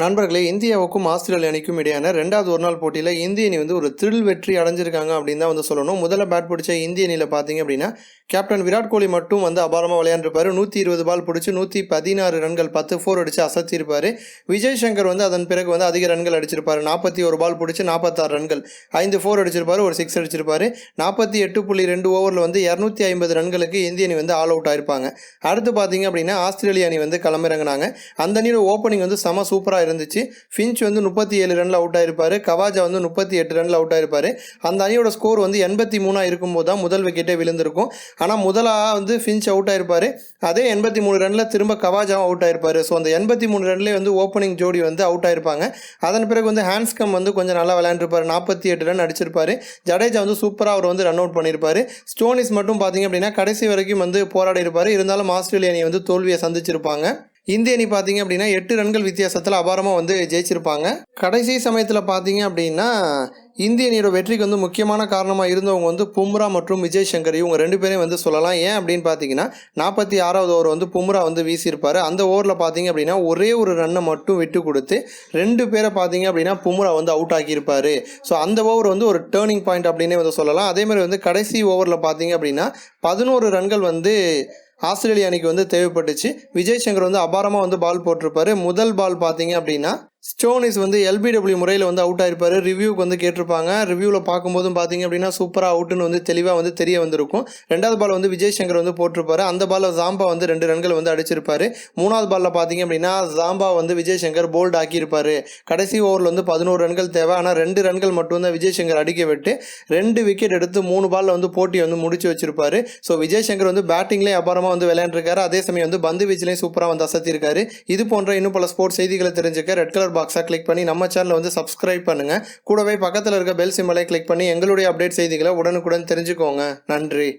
நண்பர்களே இந்தியாவுக்கும் ஆஸ்திரேலிய அணிக்கும் இடையான ரெண்டாவது ஒரு நாள் போட்டியில் இந்திய அணி வந்து ஒரு த்ரில் வெற்றி அடைஞ்சிருக்காங்க அப்படின்னு தான் வந்து சொல்லணும். முதல்ல பேட் பிடிச்ச இந்திய அணியில் பார்த்தீங்க அப்படின்னா கேப்டன் விராட் கோலி மட்டும் வந்து அபாரமாக விளையாண்டுருப்பாரு. நூற்றி இருபது பால் பிடிச்சி நூற்றி பதினாறு ரன்கள் பத்து ஃபோர் அடித்து அசத்திருப்பார். விஜய் சங்கர் வந்து அதன் பிறகு வந்து அதிக ரன்கள் அடிச்சிருப்பாரு. நாற்பத்தி ஒரு பால் பிடிச்சி நாற்பத்தாறு ரன்கள் ஐந்து ஃபோர் அடிச்சிருப்பாரு ஒரு சிக்ஸ் அடிச்சிருப்பார். நாற்பத்தி எட்டு புள்ளி ரெண்டு ஓவரில் வந்து இரநூத்தி ஐம்பது ரன்களுக்கு இந்திய அணி வந்து ஆல் அவுட் ஆயிருப்பாங்க. அடுத்து பார்த்தீங்க அப்படின்னா ஆஸ்திரேலிய அணி வந்து கிளம்பிறங்கினாங்க அந்த அணியோட ஓப்பனிங் வந்து செம சூப்பராக இருந்துச்சு. ஃபின்ச் வந்து முப்பத்தி ஏழு ரனில் அவுட் ஆயிருப்பார். கவாஜா வந்து முப்பத்தி எட்டு ரனில் அவுட் ஆயிருப்பார். அந்த அணியோட ஸ்கோர் வந்து எண்பத்தி மூணாக இருக்கும்போது தான் முதல் விக்கெட்டே விழுந்திருக்கும். ஆனால் முதலாக வந்து ஃபின்ச் அவுட் ஆயிருப்பார். அதே எண்பத்தி மூணு ரனில் திரும்ப கவாஜாவும் அவுட் ஆயிருப்பார். ஸோ அந்த எண்பத்தி மூணு ரன்லேயே வந்து ஓப்பனிங் ஜோடி வந்து அவுட் ஆயிருப்பாங்க. அதன் பிறகு வந்து ஹேண்ட்ஸ்கம் வந்து கொஞ்சம் நல்லா விளையாண்டுருப்பார். நாற்பத்தி எட்டு ரன் அடிச்சிருப்பாரு. ஜடேஜா வந்து சூப்பராக அவர் வந்து ரன் அவுட் பண்ணியிருப்பாரு ஸ்டோனிஸ் மட்டும் பார்த்தீங்க அப்படின்னா கடைசி வரைக்கும் வந்து போராடி இருப்பார் இருந்தாலும் ஆஸ்திரேலிய அணி வந்து தோல்வியை சந்திச்சிருப்பாங்க. இந்திய அணி பார்த்தீங்க அப்படின்னா எட்டு ரன்கள் வித்தியாசத்தில் அபாரமாக வந்து ஜெயிச்சிருப்பாங்க. கடைசி சமயத்தில் பார்த்தீங்க அப்படின்னா இந்திய அணியோட வெற்றிக்கு வந்து முக்கியமான காரணமாக இருந்தவங்க வந்து பும்ரா மற்றும் விஜய் சங்கர். இவங்க ரெண்டு பேரையும் வந்து சொல்லலாம். ஏன் அப்படின்னு பார்த்தீங்கன்னா நாற்பத்தி ஆறாவது ஓவர் வந்து பும்ரா வந்து வீசியிருப்பார். அந்த ஓவரில் பார்த்தீங்க அப்படின்னா ஒரே ஒரு ரன்னை மட்டும் விட்டு கொடுத்து ரெண்டு பேரை பார்த்தீங்க அப்படின்னா பும்ரா வந்து அவுட் ஆக்கியிருப்பார். ஸோ அந்த ஓவர் வந்து ஒரு டேர்னிங் பாயிண்ட் அப்படின்னே வந்து சொல்லலாம். அதேமாதிரி வந்து கடைசி ஓவரில் பார்த்தீங்க அப்படின்னா பதினோரு ரன்கள் வந்து ஆஸ்திரேலிய அணிக்கு வந்து தேவைப்பட்டுச்சு. விஜய் சங்கர் வந்து அபாரமாக வந்து பால் போட்டிருப்பாரு. முதல் பால் பார்த்தீங்க அப்படின்னா ஸ்டோனிஸ் வந்து எல்பிடபிள்யூ முறையில் வந்து அவுட் ஆகிருப்பார் ரிவ்யூக்கு வந்து கேட்டிருப்பாங்க. ரிவ்யூவில் பார்க்கும்போதும் பார்த்தீங்க அப்படின்னா சூப்பராக அவுட்டுன்னு வந்து தெளிவாக வந்து தெரிய வந்திருக்கும். ரெண்டாவது பால் வந்து விஜய் சங்கர் வந்து போட்டிருப்பாரு. அந்த பாலில் ஜாம்பா வந்து ரெண்டு ரன்கள் வந்து அடிச்சிருப்பார். மூணாவது பாலில் பார்த்தீங்க அப்படின்னா ஜாம்பா வந்து விஜய் சங்கர் போல்ட் ஆக்கியிருப்பாரு. கடைசி ஓவரில் வந்து பதினோரு ரன்கள் தேவை. ஆனால் ரெண்டு ரன்கள் மட்டும் தான் விஜய் சங்கர் அடிக்க விட்டு ரெண்டு விக்கெட் எடுத்து மூணு பாலில் வந்து போட்டி வந்து முடிச்சு வச்சிருப்பாரு. ஸோ விஜய் சங்கர் வந்து பேட்டிங்லேயே அபாரமாக வந்து விளையாண்டுருக்காரு. அதே சமயம் வந்து பந்து வீச்சிலையும் சூப்பராக வந்து அசத்திருக்காரு இது போன்ற இன்னும் பல ஸ்போர்ட்ஸ் செய்திகளை தெரிஞ்சுக்க ரெட் கலர் பாக்ஸாக கிளிக் பண்ணி நம்ம சேனலை வந்து சப்ஸ்கிரைப் பண்ணுங்கள் கூடவே பக்கத்தில் இருக்க பெல் சிம்மலை கிளிக் பண்ணி எங்களுடைய அப்டேட் செய்திகளை உடனுக்குடன் தெரிஞ்சுக்கோங்க. நன்றி.